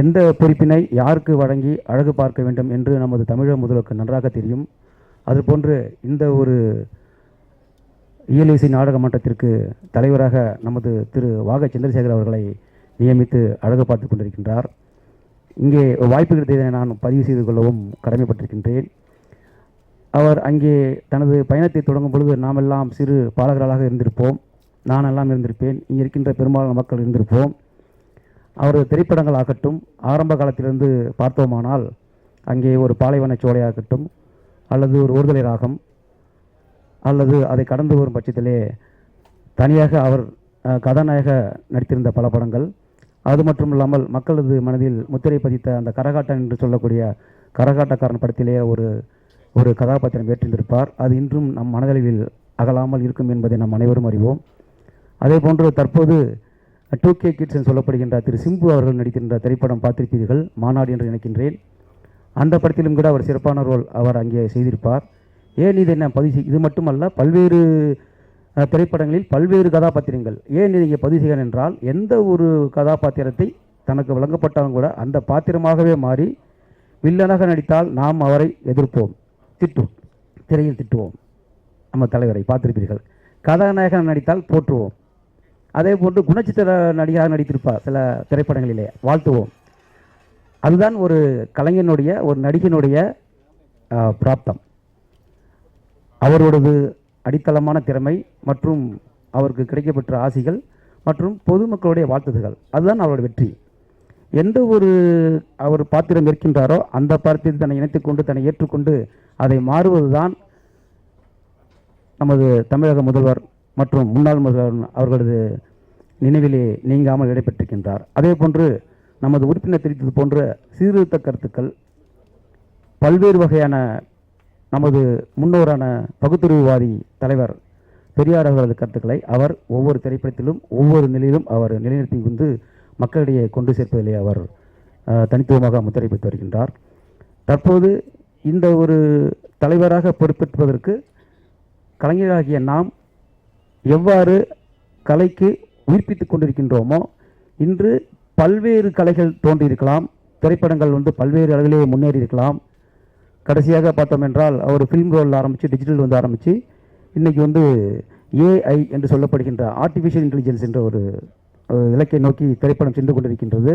எந்த பொறுப்பினை யாருக்கு வழங்கி அழகு பார்க்க வேண்டும் என்று நமது தமிழக முதல்வருக்கு நன்றாக தெரியும். அதுபோன்று இந்த ஒரு இயலிசை நாடக மன்றத்திற்கு தலைவராக நமது திரு வாக சந்திரசேகர் அவர்களை நியமித்து அழகு பார்த்து கொண்டிருக்கின்றார். இங்கே வாய்ப்பு கிடைத்ததை நான் பதிவு செய்து கொள்ளவும் கடமைப்பட்டிருக்கின்றேன். அவர் அங்கே தனது பயணத்தை தொடங்கும் பொழுது நாமெல்லாம் சிறு பாலகர்களாக இருந்திருப்போம். நானெல்லாம் இருந்திருப்பேன். இங்கே இருக்கின்ற பெரும்பாலான மக்கள் இருந்திருப்போம். அவரது திரைப்படங்கள் ஆகட்டும் ஆரம்ப காலத்திலிருந்து பார்த்தோமானால் அங்கே ஒரு பாலைவன சோலையாகட்டும் அல்லது ஒரு ஒருதலை ராகம் அல்லது அதை கடந்து வரும் பட்சத்திலே தனியாக அவர் கதாநாயக நடித்திருந்த பல படங்கள். அது மட்டும் இல்லாமல் மக்களது மனதில் முத்திரை பதித்த அந்த கரகாட்டன் என்று சொல்லக்கூடிய கரகாட்டக்காரன் படத்திலே ஒரு ஒரு கதாபாத்திரம் ஏற்றிருந்திருப்பார். அது இன்றும் நம் மனதளவில் அகலாமல் இருக்கும் என்பதை நாம் அனைவரும் அறிவோம். அதே போன்று தற்போது டூ கே கிட்ஸ் என்று சொல்லப்படுகின்ற திரு சிம்பு அவர்கள் நடிக்கின்ற திரைப்படம் பார்த்திருப்பீர்கள் மாநாடு என்று நினைக்கின்றேன். அந்த படத்திலும் கூட அவர் சிறப்பான ரோல் அவர் அங்கே செய்திருப்பார். ஏன் இது என்ன பதிவு இது மட்டுமல்ல பல்வேறு திரைப்படங்களில் பல்வேறு கதாபாத்திரங்கள். ஏன் இதை இங்கே பதிவு செய்கிறேன் என்றால் எந்த ஒரு கதாபாத்திரத்தை தனக்கு வழங்கப்பட்டாலும் கூட அந்த பாத்திரமாகவே மாறி வில்லனாக நடித்தால் நாம் அவரை எதிர்ப்போம். திட்டுவோம் திரையில் திட்டுவோம். நம்ம தலைவரை பார்த்திருப்பீர்கள். கதாநாயகன் நடித்தால் போற்றுவோம். அதே போன்று குணச்சித்திர நடிகராக நடித்திருப்பார் சில திரைப்படங்களிலே. வாழ்த்துவோம். அதுதான் ஒரு கலைஞனுடைய ஒரு நடிகனுடைய பிராப்தம். அவரோடது அடித்தளமான திறமை மற்றும் அவருக்கு கிடைக்கப்பெற்ற ஆசைகள் மற்றும் பொதுமக்களுடைய வாழ்த்துதல்கள் அதுதான் அவரோட வெற்றி. எந்த ஒரு அவர் பாத்திரம் இருக்கின்றாரோ அந்த பாத்திரத்தில் தன்னை இணைத்துக்கொண்டு தன்னை ஏற்றுக்கொண்டு அதை மாறுவதுதான் நமது தமிழக முதல்வர் மற்றும் முன்னாள் முதல்வர் அவர்களது நினைவிலே நீங்காமல் இடைபெற்றிருக்கின்றார் அதே போன்று நமது உறுப்பினர் தெரிவித்தது போன்ற சீர்திருத்த கருத்துக்கள் பல்வேறு வகையான நமது முன்னோரான பகுத்தறிவுவாதி தலைவர் பெரியார் அவர்களது கருத்துக்களை அவர் ஒவ்வொரு திரைப்படத்திலும் ஒவ்வொரு நிலையிலும் அவர் நிலைநிறுத்தி வந்து மக்களிடையே கொண்டு சேர்ப்பதிலே அவர் தனித்துவமாக முத்திரை பெற்று வருகின்றார். தற்போது இந்த ஒரு தலைவராக பொறுப்பேற்பதற்கு கலைஞராகிய நாம் எவ்வாறு கலைக்கு உயிர்ப்பித்துக் கொண்டிருக்கின்றோமோ இன்று பல்வேறு கலைகள் தோன்றியிருக்கலாம். திரைப்படங்கள் வந்து பல்வேறு அளவிலே முன்னேறி இருக்கலாம் கடைசியாக பார்த்தோம் என்றால் அவர் ஃபிலிம் ரோலில் ஆரம்பித்து டிஜிட்டல் வந்து ஆரம்பித்து இன்றைக்கி வந்து ஏஐ என்று சொல்லப்படுகின்ற ஆர்டிஃபிஷியல் இன்டெலிஜென்ஸ் என்ற ஒரு இலக்கை நோக்கி திரைப்படம் சென்று கொண்டிருக்கின்றது.